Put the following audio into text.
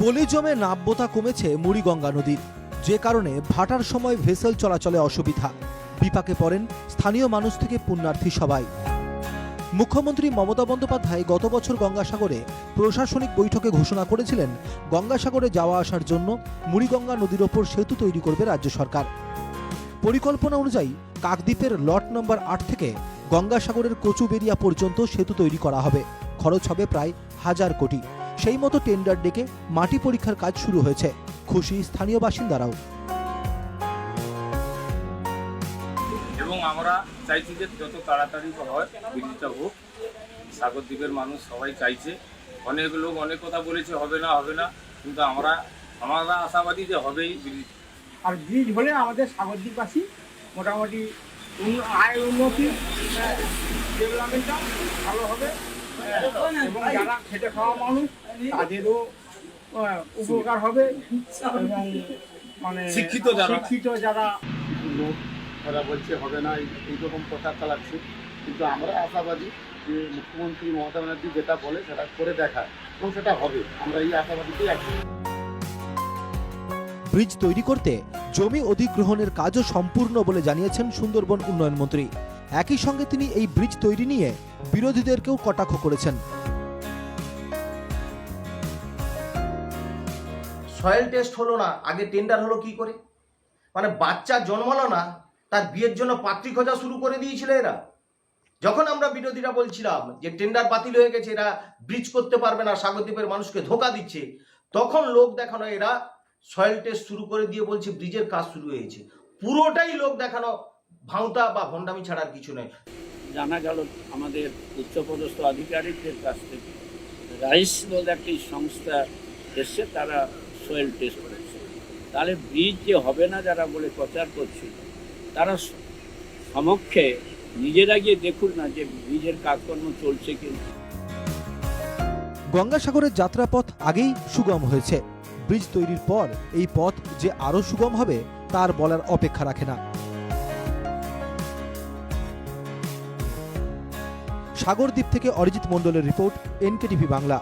পলি জমে নাব্যতা কমেছে মুড়িগঙ্গা নদীর যে কারণে ভাটার সময় ভেসেল চলাচলে অসুবিধা। বিপাকে পড়েন স্থানীয় মানুষ থেকে পুণ্যার্থী সবাই। মুখ্যমন্ত্রী মমতা বন্দ্যোপাধ্যায় গত বছর গঙ্গাসাগরে প্রশাসনিক বৈঠকে ঘোষণা করেছিলেন, গঙ্গাসাগরে যাওয়া আসার জন্য মুড়িগঙ্গা নদীর ওপর সেতু তৈরি করবে রাজ্য সরকার। পরিকল্পনা অনুযায়ী কাকদ্বীপের লট নম্বর আট থেকে গঙ্গাসাগরের কচুবেরিয়া পর্যন্ত সেতু তৈরি করা হবে। খরচ হবে প্রায় হাজার কোটি। সেই মতো টেন্ডার ডেকে মাটি পরীক্ষার কাজ শুরু হয়েছে। খুশি স্থানীয় বাসিন্দারাও। এবং আমরা চাইছি যে যত তাড়াতাড়ি হয় ব্রিজটা হোক সাগরদ্বীপের মানুষ সবাই চাইছে। অনেক লোক অনেক কথা বলেছে হবে না হবে না কিন্তু আমরা আমরা আশাবাদী যে হবেই ব্রিজ আর ব্রিজ হলে আমাদের সাগরদ্বীপবাসী মোটামুটি আয় উন্নতি ডেভেলপমেন্টটা ভালো হবে। হ্যাঁ, এবং যারা খেটে খাওয়া মানুষ তাদেরও উপকার হবে এবং মানে শিক্ষিত যারা। শিক্ষিত যারা লোক তারা বলছে হবে না এইরকম প্রচার চালাচ্ছে। কিন্তু আমরা আশাবাদী যে মুখ্যমন্ত্রী মমতা ব্যানার্জি যেটা বলে সেটা করে দেখায় এবং সেটা হবে। আমরা এই আশাবাদীতেই আছি। ব্রিজ তৈরি করতে জমি অধিগ্রহণের কাজও সম্পূর্ণ বলে জানিয়েছেন সুন্দরবন উন্নয়ন মন্ত্রী। একই সঙ্গে তিনি এই ব্রিজ তৈরি নিয়ে বিরোধীদেরকেও কটাক্ষ করেছেন। সয়েল টেস্ট হলো না, আগে টেন্ডার হলো কি করে? মানে বাচ্চা জন্মালো না, তার বিয়ের জন্য পাত্রী খোঁজা শুরু করে দিয়েছিল এরা। যখন আমরা বিরোধীরা বলছিলাম যে টেন্ডার বাতিল হয়ে গেছে, এরা ব্রিজ করতে পারবে না, সাগরদ্বীপের মানুষকে ধোকা দিচ্ছে, তখন লোক দেখানো এরা সয়েল টেস্ট শুরু করে দিয়ে বলছে, ব্রিজের কাজ শুরু হয়েছে। পুরোটাই লোক দেখানো ভাঁওতা বা ভণ্ডামি ছাড়ার কিছু নয় জানা গেল আমাদের উচ্চপদস্থ আধিকারিকদের কাছ থেকে রাইস বলে একটি সংস্থা এসছে তারা সোয়েল টেস্ট করেছে। তাহলে ব্রিজ যে হবে না যারা বলে প্রচার করছিল তারা সমক্ষে নিজেরা গিয়ে দেখুন না যে ব্রিজের কাজকর্ম চলছে কি গঙ্গাসাগরের যাত্রাপথ আগেই সুগম হয়েছে। ব্রিজ তৈরির পর এই পথ যে আরও সুগম হবে তার বলার অপেক্ষা রাখে না। সাগরদ্বীপ থেকে অরিজিৎ মন্ডলের রিপোর্ট এনকেটিভি বাংলা।